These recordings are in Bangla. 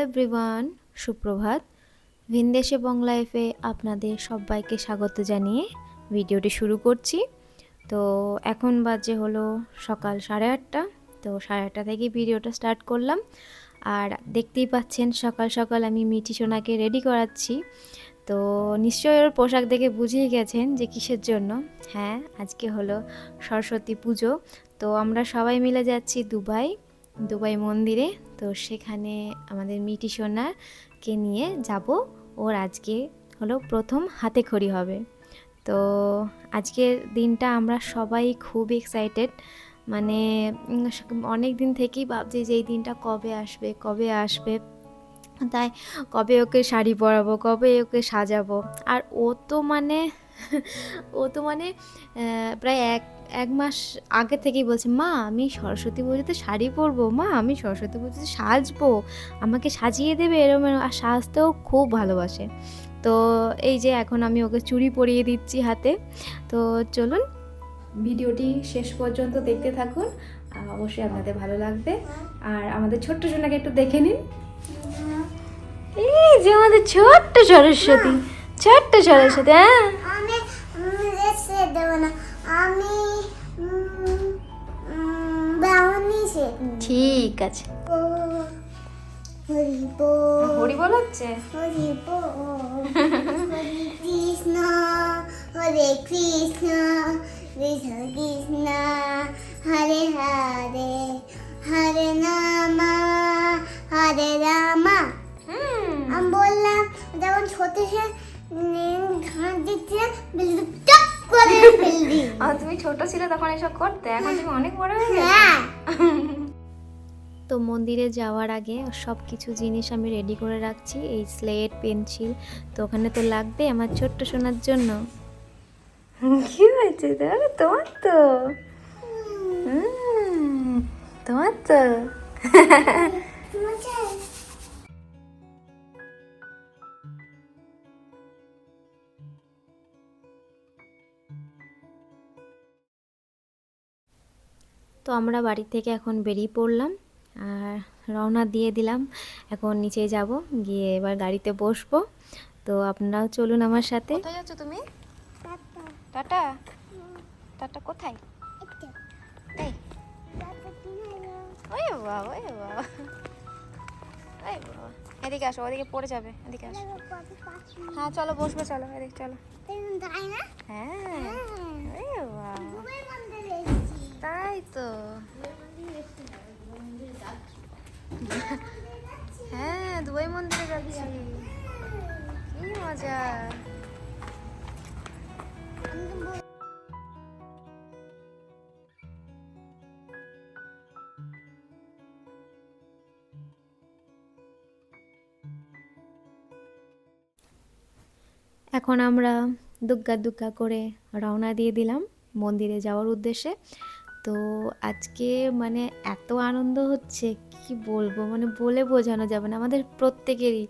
হ্যালো এভরিওয়ান, সুপ্রভাত। ভিনদেশে লাইফে আপনাদের সবাইকে স্বাগত জানিয়ে ভিডিওটি শুরু করছি। তো এখন বাজে হলো সকাল সাড়ে আটটা, তো সাড়ে আটটা থেকে ভিডিওটা স্টার্ট করলাম। আর দেখতেই পাচ্ছেন সকাল সকাল আমি মিঠি সোনাকে রেডি করাচ্ছি। তো নিশ্চয়ই ওর পোশাক দেখে বুঝেই গেছেন যে কিসের জন্য। হ্যাঁ আজকে হলো সরস্বতী পুজো। তো আমরা সবাই মিলে যাচ্ছি দুবাই দুবাই মন্দিরে। তো সেখানে আমাদের মিটি সোনাকে নিয়ে যাব। ওর আজকে হলো প্রথম হাতে খড়ি হবে। তো আজকের দিনটা আমরা সবাই খুব এক্সাইটেড মানে অনেক দিন থেকেই ভাবছি যে এই দিনটা কবে আসবে কবে আসবে। তাই কবে ওকে শাড়ি পরাবো, কবে ওকে সাজাবো। আর ও তো মানে ও তো মানে প্রায় এক এক মাস আগে থেকেই বলছে, মা, আমি সরস্বতী পুজোতে শাড়ি পরবো, মা, আমি সরস্বতী পুজোতে সাজবো, আমাকে সাজিয়ে দেবে, এরম। আর সাজতেও খুব ভালোবাসে। তো এই যে এখন আমি ওকে চুড়ি পরিয়ে দিচ্ছি হাতে। তো চলুন, ভিডিওটি শেষ পর্যন্ত দেখতে থাকুন। অবশ্যই আপনাদের ভালো লাগবে। আর আমাদের ছোট্ট সোনাকে একটু দেখে নিন। এই যে আমাদের ছোট্ট সরস্বতী ছোট্ট সরস্বতী হ্যাঁ। আমি সে ঠিক আছে। হরি বল হচ্ছে হরি বল হরে কৃষ্ণ হরে কৃষ্ণ কৃষ্ণ কৃষ্ণ হরে হরে হরে নামা হরে রামা। আমি বললাম যেমন ছোট সে ঘাস দিচ্ছে বিল্ডু করে ফেলবি। আর তুমি ছোট ছিলে তখন এসব করতে এখন তুমি অনেক বড় হয়ে গেছো। হ্যাঁ। তো মন্দিরে যাওয়ার আগে সব কিছু জিনিস আমি রেডি করে রাখছি, এই স্লেট পেন্সিল তো ওখানে তো লাগবে আমার ছোট্ট সোনার জন্য। কি হয়েছে দাদা তোমার তো। তোমার তো। তো আমরা বাড়ি থেকে এখন বেরিয়ে পড়লাম আর রওনা দিয়ে দিলাম। এখন নিচে যাব গিয়ে এবার গাড়িতে বসবো। তো আপনারাও চলুন আমার সাথে। কোথায় যাচ্ছ তুমি? টাটা। টাটা? টাটা কোথায়? এই। ওই বাবা ওই বাবা। ওই বাবা। এদিকে আসো ওদিকে পড়ে যাবে এদিকে আসো। হ্যাঁ চলো বসবে চলো এদিকে চলো। না? হ্যাঁ। তাই তো। হ্যাঁ দুবাই মন্দিরে যাচ্ছি। কি মজা। এখন আমরা দুগ্গা দুগ্গা করে রওনা দিয়ে দিলাম মন্দিরে যাওয়ার উদ্দেশ্যে। তো আজকে মানে এত আনন্দ হচ্ছে, কি বলব? মানে বলে বোঝানো যাবে না। আমাদের প্রত্যেকেরই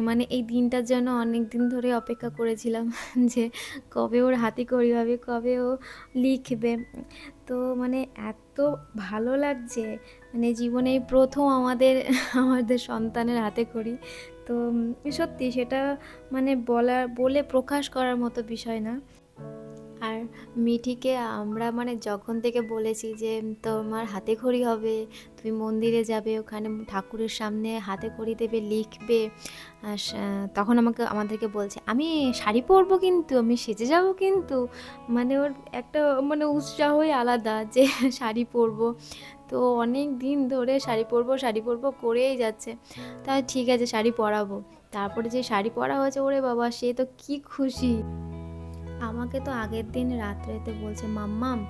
মানে এই দিনটার জন্য অনেক দিন ধরে অপেক্ষা করেছিলাম যে কবে ওর হাতে করি হবে, কবে ও লিখবে। তো মানে এত ভালো লাগছে মানে জীবনে প্রথম আমাদের আমাদের সন্তানের হাতে করি। তো সত্যি সেটা মানে বলা বলে প্রকাশ করার মতো বিষয় না। মিঠিকে আমরা মানে যখন থেকে বলেছি যে, তোমার হাতে খড়ি হবে, তুমি মন্দিরে যাবে, ওখানে ঠাকুরের সামনে হাতে খড়ি দেবে, লিখবে। তখন আমাকে, আমাদেরকে বলছে, আমি শাড়ি পরবো কিন্তু, আমি সেজে যাব কিন্তু। মানে ওর একটা মানে উৎসাহই আলাদা যে, শাড়ি পরবো। তো অনেক দিন ধরে শাড়ি পরবো শাড়ি পরবো করেই যাচ্ছে। তাই ঠিক আছে, শাড়ি পরাবো। তারপরে যে শাড়ি পরা হয়েছে, ওরে বাবা, সে তো কি খুশি। আমাকে তো আগের দিন রাত্রেতে বলছে মাম্মাম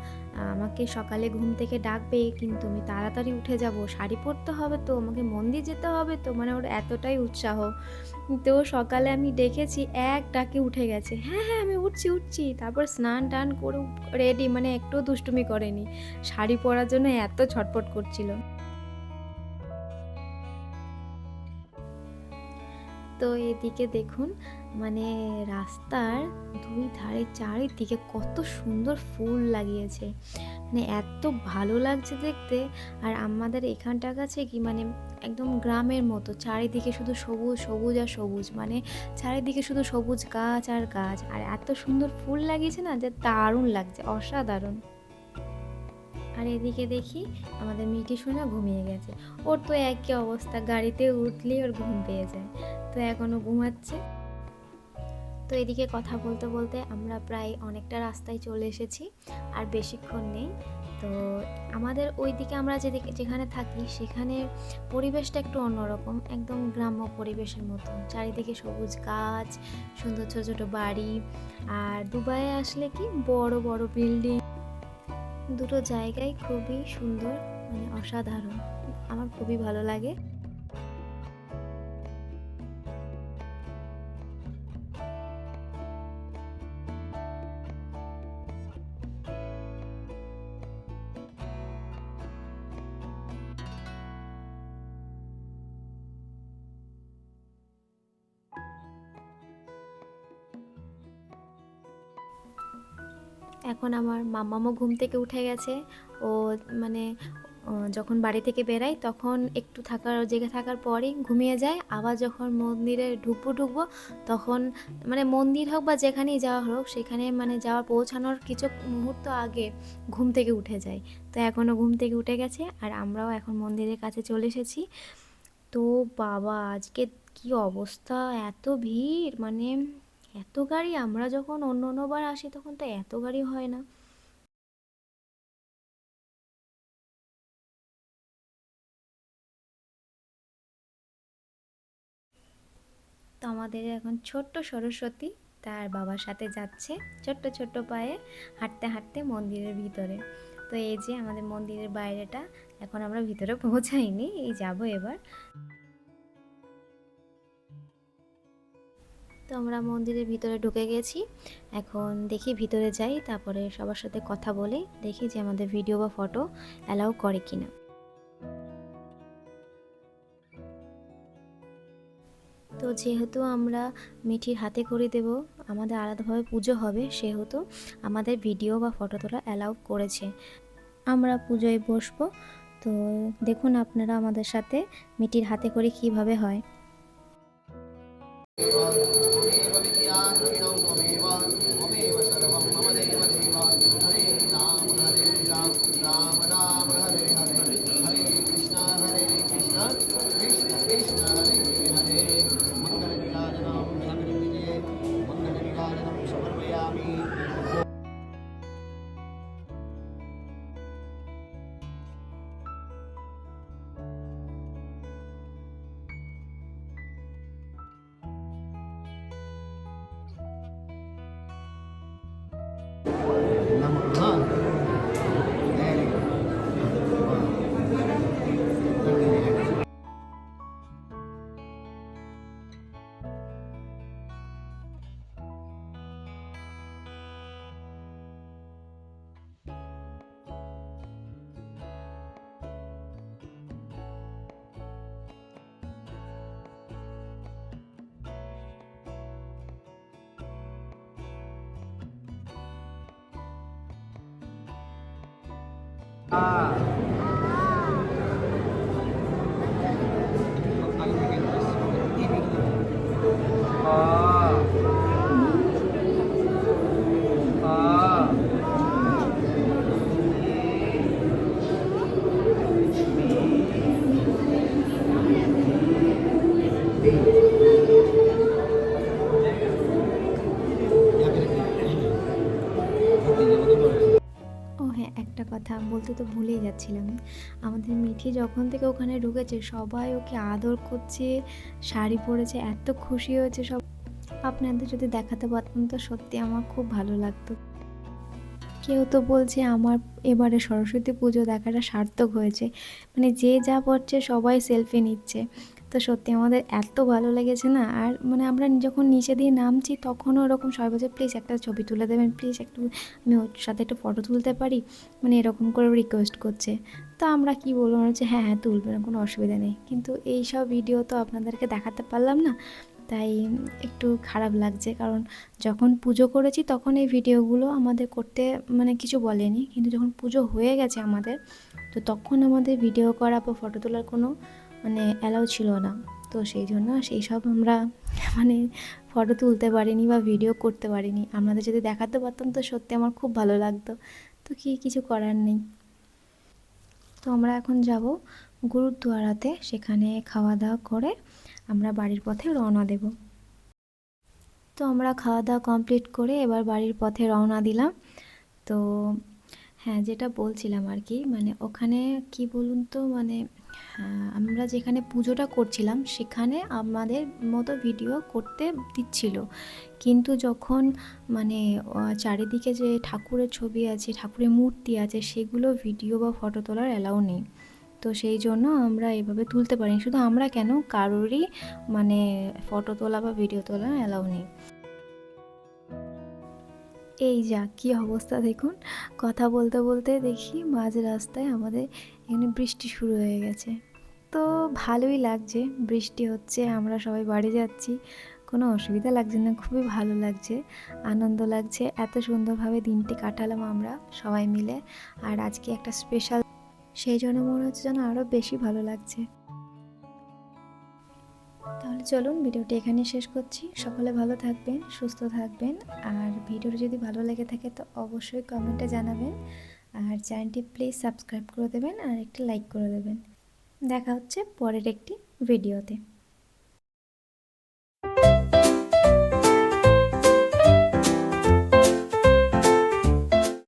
আমাকে সকালে ঘুম থেকে ডাকবে, কিন্তু আমি তাড়াতাড়ি উঠে যাব, শাড়ি পরতে হবে তো, আমাকে মন্দির যেতে হবে তো। মানে ওর এতটাই উৎসাহ। তো সকালে আমি ডেকেছি এক ডাকে উঠে গেছে হ্যাঁ হ্যাঁ আমি উঠছি উঠছি। তারপর স্নান টান করে রেডি মানে একটু দুষ্টুমি করেনি। শাড়ি পরার জন্য এত ছটপট করছিল। তো এদিকে দেখুন মানে রাস্তার দুই ধারে চারিদিকে কত সুন্দর ফুল লাগিয়েছে। মানে এত ভালো লাগছে দেখতে। আর আমাদের এখানটার কাছে কি মানে একদম গ্রামের মতো, চারিদিকে শুধু সবুজ সবুজ আর সবুজ। মানে চারিদিকে শুধু সবুজ গাছ আর গাছ। আর এত সুন্দর ফুল লাগিয়েছে না যে দারুণ লাগছে, অসাধারণ। আর এদিকে দেখি আমাদের মিটি সোনা ঘুমিয়ে গেছে। ওর তো একই অবস্থা, গাড়িতে উঠলেই ওর ঘুম পেয়ে যায়। তো এখনও ঘুমাচ্ছে। তো এদিকে কথা বলতে বলতে আমরা প্রায় অনেকটা রাস্তায় চলে এসেছি, আর বেশিক্ষণ নেই। তো আমাদের ওইদিকে আমরা যেদিকে, যেখানে থাকি সেখানে পরিবেশটা একটু অন্যরকম, একদম গ্রাম্য পরিবেশের মতো। চারিদিকে সবুজ গাছ, সুন্দর ছোটো ছোটো বাড়ি, আর দুবাইয়ে আসলে কি বড় বড় বিল্ডিং। দুটো জায়গায় খুবই সুন্দর মানে অসাধারণ। আমার খুবই ভালো লাগে। এখন আমার মাম্মামও ঘুম থেকে উঠে গেছে। ও মানে যখন বাড়ি থেকে বেরাই তখন একটু থাকার, জেগে থাকার পরেই ঘুমিয়ে যায়। আবার যখন মন্দিরে ঢুকবো ঢুকবো তখন মানে মন্দির হোক বা যেখানেই যাওয়া হোক, সেখানে মানে যাওয়ার, পৌঁছানোর কিছু মুহূর্ত আগে ঘুম থেকে উঠে যায়। তো এখনও ঘুম থেকে উঠে গেছে আর আমরাও এখন মন্দিরের কাছে চলে এসেছি। তো বাবা, আজকে কি অবস্থা? এত ভিড় মানে এত গাড়ি আমরা যখন অন্য অন্যবার আসি তখন তো এত গাড়ি হয় না। তো আমাদের এখন ছোট্ট সরস্বতী তার বাবার সাথে যাচ্ছে ছোট্ট ছোট্ট পায়ে হাঁটতে হাঁটতে মন্দিরের ভিতরে। তো এই যে আমাদের মন্দিরের বাইরেটা এখন আমরা ভিতরে পৌঁছাইনি, এই যাব এবার। তো আমরা মন্দিরের ভিতরে ঢুকে গেছি। এখন দেখি ভিতরে যাই, তারপরে সবার সাথে কথা বলে দেখি যে আমাদের ভিডিও বা ফটো অ্যালাউ করে কিনা। তো যেহেতু আমরা মিঠির হাতে করে দেব, আমাদের আলাদাভাবে পুজো হবে, সেহেতু আমাদের ভিডিও বা ফটো তোলা অ্যালাউ করেছে। আমরা পুজোয় বসবো, তো দেখুন আপনারা আমাদের সাথে মিটির হাতে করে কীভাবে হয়। Uh, একটা কথা বলতে তো ভুলেই যাচ্ছিলাম। আমাদের মিঠি যখন থেকে ওখানে ঢুকেছে, সবাই ওকে আদর করছে, শাড়ি পরেছে, এত খুশি হয়েছে সব। আপনাদের যদি দেখাতে পারতাম তো সত্যি আমার খুব ভালো লাগতো। কেউ তো বলছে আমার এবারে সরস্বতী পুজো দেখাটা সার্থক হয়েছে। মানে যে যা পড়ছে সবাই সেলফি নিচ্ছে। তো সত্যি আমাদের এত ভালো লেগেছে না? আর মানে আমরা যখন নিচে দিয়ে নামছি তখনও ওরকম সবাই বলছে প্লিজ একটা ছবি তুলে দেবেন প্লিজ একটু আমি ওর সাথে একটু ফটো তুলতে পারি। মানে এরকম করে রিকোয়েস্ট করছে। তো আমরা কি বলব? মনে হচ্ছে হ্যাঁ হ্যাঁ তুলবেন কোনো অসুবিধা নেই। কিন্তু এই সব ভিডিও তো আপনাদেরকে দেখাতে পারলাম না। তাই একটু খারাপ লাগছে। কারণ যখন পুজো করেছি তখন এই ভিডিওগুলো আমাদের করতে মানে কিছু বলেনি। কিন্তু যখন পুজো হয়ে গেছে আমাদের, তো তখন আমাদের ভিডিও করা বা ফটো তোলার কোনো মানে অ্যালাউ ছিল না। তো সেই জন্য সেই সব আমরা মানে ফটো তুলতে পারিনি বা ভিডিও করতে পারিনি। আপনাদের যদি দেখাতে পারতাম তো সত্যি আমার খুব ভালো লাগতো। তো কি কিছু করার নেই। তো আমরা এখন যাব গুরুদুয়ারাতে সেখানে খাওয়া দাওয়া করে আমরা বাড়ির পথে রওনা দেব। তো আমরা খাওয়া দাওয়া কমপ্লিট করে এবার বাড়ির পথে রওনা দিলাম। তো হ্যাঁ যেটা বলছিলাম আর কি মানে ওখানে কি বলুন তো মানে আমরা যেখানে পুজোটা করছিলাম, সেখানে আমাদের মতো ভিডিও করতে দিচ্ছিল। কিন্তু যখন মানে চারিদিকে যে ঠাকুরের ছবি আছে, ঠাকুরের মূর্তি আছে, সেগুলো ভিডিও বা ফটো তোলার অ্যালাউ নেই। তো সেই জন্য আমরা এভাবে তুলতে পারিনি। শুধু আমরা কেন? কারোরই মানে ফটো তোলা বা ভিডিও তোলা অ্যালাউ নেই। এই যা, কী অবস্থা দেখুন। কথা বলতে বলতে দেখি মাঝ রাস্তায় আমাদের এখানে বৃষ্টি শুরু হয়ে গেছে। তো ভালোই লাগছে, বৃষ্টি হচ্ছে, আমরা সবাই বাড়ি যাচ্ছি। কোনো অসুবিধা লাগছে না, খুবই ভালো লাগছে, আনন্দ লাগছে। এত সুন্দরভাবে দিনটি কাটালাম আমরা সবাই মিলে। আর আজকে একটা স্পেশাল সেই জন্য মনে হচ্ছে যেন আরও বেশি ভালো লাগছে। তাহলে চলুন ভিডিওটি এখানে শেষ করছি। সকলে ভালো থাকবেন, সুস্থ থাকবেন। আর ভিডিওটি যদি ভালো লেগে থাকে তো অবশ্যই কমেন্টে জানাবেন। আর চ্যানেলটি প্লিজ সাবস্ক্রাইব করে দেবেন আর একটি লাইক করে দেবেন। দেখা হচ্ছে পরের একটি ভিডিওতে।